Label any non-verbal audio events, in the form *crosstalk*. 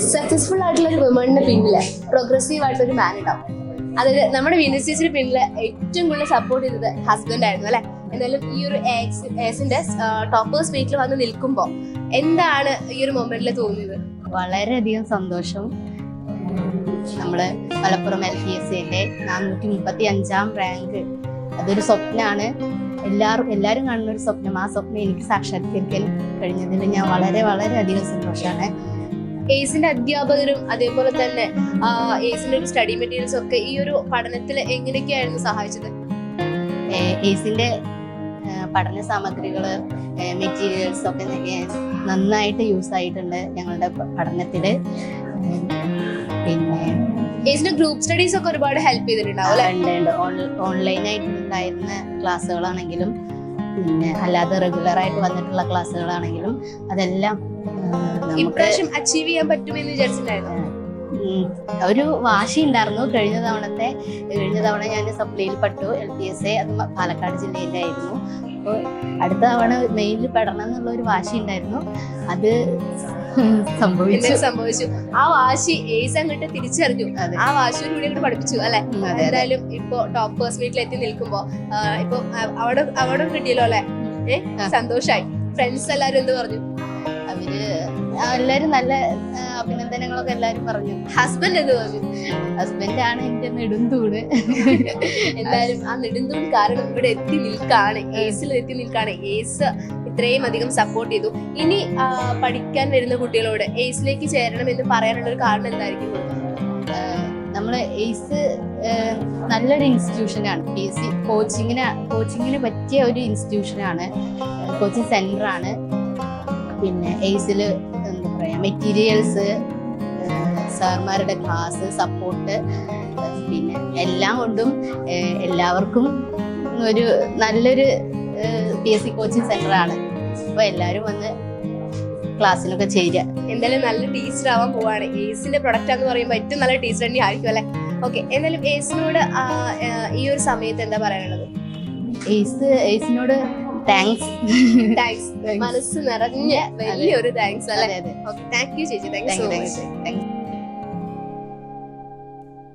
Successful ആയിട്ടുള്ള ഒരു വുമണിന് പിന്നിൽ പ്രോഗ്രസീവ് ആയിട്ടുള്ള ഒരു മാൻ ഉണ്ടാവും. അതായത് നമ്മുടെ വിനസിന് പിന്നിൽ ഏറ്റവും കൂടുതൽ സപ്പോർട്ട് ചെയ്തത് ഹസ്ബൻഡ് ആയിരുന്നു അല്ലെ? എന്തായാലും ഈ ഒരു ഏസിന്റെ ടോപ്പേഴ്സ് മീറ്റിൽ വന്ന് നിൽക്കുമ്പോൾ എന്താണ് ഈ ഒരു മൊമെന്റിൽ തോന്നിയത്? വളരെയധികം സന്തോഷം. നമ്മൾ മലപ്പുറം എൽ പി എസ് സിന്റെ നാനൂറ്റി മുപ്പത്തി അഞ്ചാം റാങ്ക് അതൊരു സ്വപ്നമാണ് എല്ലാവരും എല്ലാവരും കാണുന്ന ഒരു സ്വപ്നം. ആ സ്വപ്നം എനിക്ക് സാക്ഷാത്കരിക്കാൻ കഴിഞ്ഞതിൽ ഞാൻ വളരെ വളരെ അധികം സന്തോഷമാണ് ഏസിന്റെ അധ്യാപകരും അതേപോലെ തന്നെ എയ്സിന്റെ ഏസിന്റെ ഒരു സ്റ്റഡി മെറ്റീരിയൽസ് ഒക്കെ ഈ ഒരു പഠനത്തിൽ എങ്ങനെയൊക്കെയായിരുന്നു സഹായിച്ചത്? ഏസിന്റെ പഠന സാമഗ്രികൾ മെറ്റീരിയൽസ് ഒക്കെ നന്നായിട്ട് യൂസ് ആയിട്ടുണ്ട് ഞങ്ങളുടെ പഠനത്തിൽ പഠനത്തിൽ. പിന്നെ ഏസിന്റെ ഗ്രൂപ്പ് സ്റ്റഡീസ് ഒക്കെ ഒരുപാട് ഹെൽപ്പ് ചെയ്തിട്ടുണ്ടാവും ഓൺലൈൻ ഉണ്ടായിരുന്ന ക്ലാസ്സുകളാണെങ്കിലും പിന്നെ അല്ലാതെ റെഗുലർ ആയിട്ട് വന്നിട്ടുള്ള ക്ലാസ്സുകളാണെങ്കിലും അതെല്ലാം ഇപ്രാവശ്യം അച്ചീവ് ചെയ്യാൻ പറ്റുമെന്ന് വിചാരിച്ചിട്ടുണ്ടായിരുന്നു? ഒരു വാശി ഉണ്ടായിരുന്നു കഴിഞ്ഞ തവണത്തെ കഴിഞ്ഞ തവണ ഞാൻ സപ്ലൈയിൽ പെട്ടു എൽ പി എസ് എ അത് പാലക്കാട് ജില്ലയിലായിരുന്നു അപ്പോൾ അടുത്ത തവണ മെയിനിൽ പെടണം എന്നുള്ള ഒരു വാശി ഉണ്ടായിരുന്നു അത് സംഭവിച്ചു. സംഭവിച്ചു. ആ വാശി ഏസ് അങ്ങോട്ട് തിരിച്ചറിഞ്ഞു. ആ ആ വാശിയോടുകൂടി അങ്ങോട്ട് പഠിപ്പിച്ചു അല്ലെ? എന്തായാലും ഇപ്പൊ ടോപ്പേഴ്സ് മീറ്റിൽ വീട്ടിലെത്തി നിൽക്കുമ്പോ ഇപ്പൊ അവിടെ അവിടെ കിട്ടിയല്ലോ അല്ലെ? ഏഹ് സന്തോഷായി. ഫ്രണ്ട്സ് എല്ലാരും എന്ത് പറഞ്ഞു? എല്ലാരും നല്ല അഭിനന്ദനങ്ങളൊക്കെ എല്ലാരും പറഞ്ഞു. ഹസ്ബൻഡ് എന്ന് പറഞ്ഞു. ഹസ്ബൻഡ് ആണ് എന്റെ നെടുന്തൂണ് എന്തായാലും ആ നെടുന്തൂൺ കാരണം ഇവിടെ എത്തി നിൽക്കാണ്. ഏസിൽ എത്തി നിൽക്കാണ്. ഏസ് ഇത്രയും അധികം സപ്പോർട്ട് ചെയ്തു. ഇനി പഠിക്കാൻ വരുന്ന കുട്ടികളോട് ഏസിലേക്ക് ചേരണം എന്ന് പറയാനുള്ള ഒരു കാരണം എന്തായിരിക്കും? നമ്മൾ എയ്സ് നല്ലൊരു ഇൻസ്റ്റിറ്റ്യൂഷനാണ് പി എസ് സി കോച്ചിങ്ങിന് കോച്ചിങ്ങിന് പറ്റിയ ഒരു ഇൻസ്റ്റിറ്റ്യൂഷനാണ് കോച്ചിങ് സെന്റർ ആണ്. പിന്നെ എയ്സിൽ എന്താ പറയുക മെറ്റീരിയൽസ് സാർമാരുടെ ക്ലാസ് സപ്പോർട്ട് പിന്നെ എല്ലാം കൊണ്ടും എല്ലാവർക്കും ഒരു നല്ലൊരു P S C coaching centre ആണ്. അപ്പോൾ എല്ലാവരും വന്ന് ക്ലാസ്സിനൊക്കെ ചേരുക എന്തായാലും നല്ല ടീച്ചർ ആവാൻ പോവാണ്. എയ്സിന്റെ പ്രൊഡക്റ്റ് എന്ന് പറയുമ്പോൾ ഏറ്റവും നല്ല ടീച്ചർ തന്നെ ആയിരിക്കും അല്ലെ? ഓക്കെ എന്തായാലും ആ, ഈ ഒരു സമയത്ത് എന്താ പറയാനുള്ളത്? എയ്സ് എയ്സിനോട് താങ്ക്സ് താങ്ക്സ് *laughs* മനസ്സ് നിറഞ്ഞ വലിയൊരു താങ്ക്സ് അല്ലേ? താങ്ക് യു ചേച്ചി. Thank you thank you